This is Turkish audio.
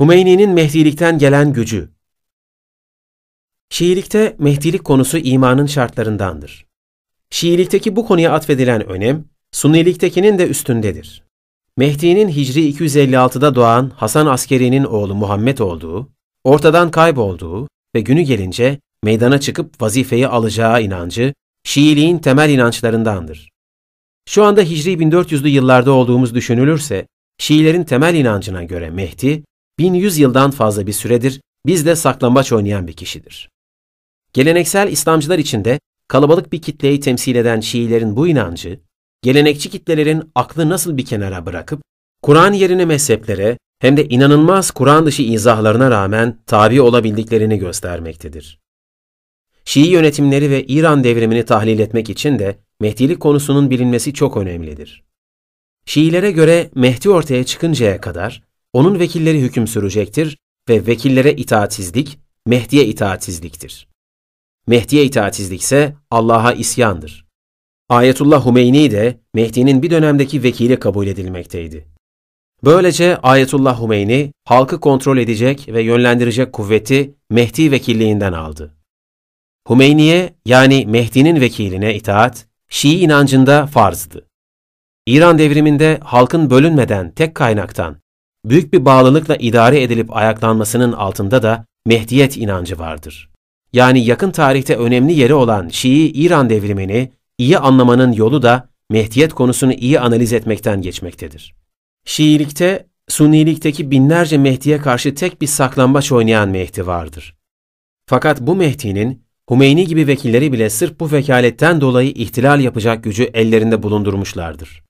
Hümeyni'nin Mehdilikten gelen gücü Şiilikte Mehdilik konusu imanın şartlarındandır. Şiilikteki bu konuya atfedilen önem, Sunniliktekinin de üstündedir. Mehdi'nin Hicri 256'da doğan Hasan Askeri'nin oğlu Muhammed olduğu, ortadan kaybolduğu ve günü gelince meydana çıkıp vazifeyi alacağı inancı, Şiiliğin temel inançlarındandır. Şu anda Hicri 1400'lü yıllarda olduğumuz düşünülürse, Şiilerin temel inancına göre Mehdi, 1100 yıldan fazla bir süredir bizde saklambaç oynayan bir kişidir. Geleneksel İslamcılar içinde kalabalık bir kitleyi temsil eden Şiilerin bu inancı, gelenekçi kitlelerin aklı nasıl bir kenara bırakıp, Kur'an yerine mezheplere hem de inanılmaz Kur'an dışı izahlarına rağmen tabi olabildiklerini göstermektedir. Şii yönetimleri ve İran devrimini tahlil etmek için de Mehdilik konusunun bilinmesi çok önemlidir. Şiilere göre Mehdi ortaya çıkıncaya kadar onun vekilleri hüküm sürecektir ve vekillere itaatsizlik, Mehdi'ye itaatsizliktir. Mehdi'ye itaatsizlik ise Allah'a isyandır. Ayetullah Hümeyni de Mehdi'nin bir dönemdeki vekili kabul edilmekteydi. Böylece Ayetullah Hümeyni halkı kontrol edecek ve yönlendirecek kuvveti Mehdi vekilliğinden aldı. Hümeyni'ye yani Mehdi'nin vekiline itaat, Şii inancında farzdı. İran devriminde halkın bölünmeden tek kaynaktan, büyük bir bağlılıkla idare edilip ayaklanmasının altında da Mehdiyet inancı vardır. Yani yakın tarihte önemli yeri olan Şii İran devrimini iyi anlamanın yolu da Mehdiyet konusunu iyi analiz etmekten geçmektedir. Şiilikte, Sunnilikteki binlerce Mehdi'ye karşı tek bir saklambaç oynayan Mehdi vardır. Fakat bu Mehdi'nin Hümeyni gibi vekilleri bile sırf bu vekaletten dolayı ihtilal yapacak gücü ellerinde bulundurmuşlardır.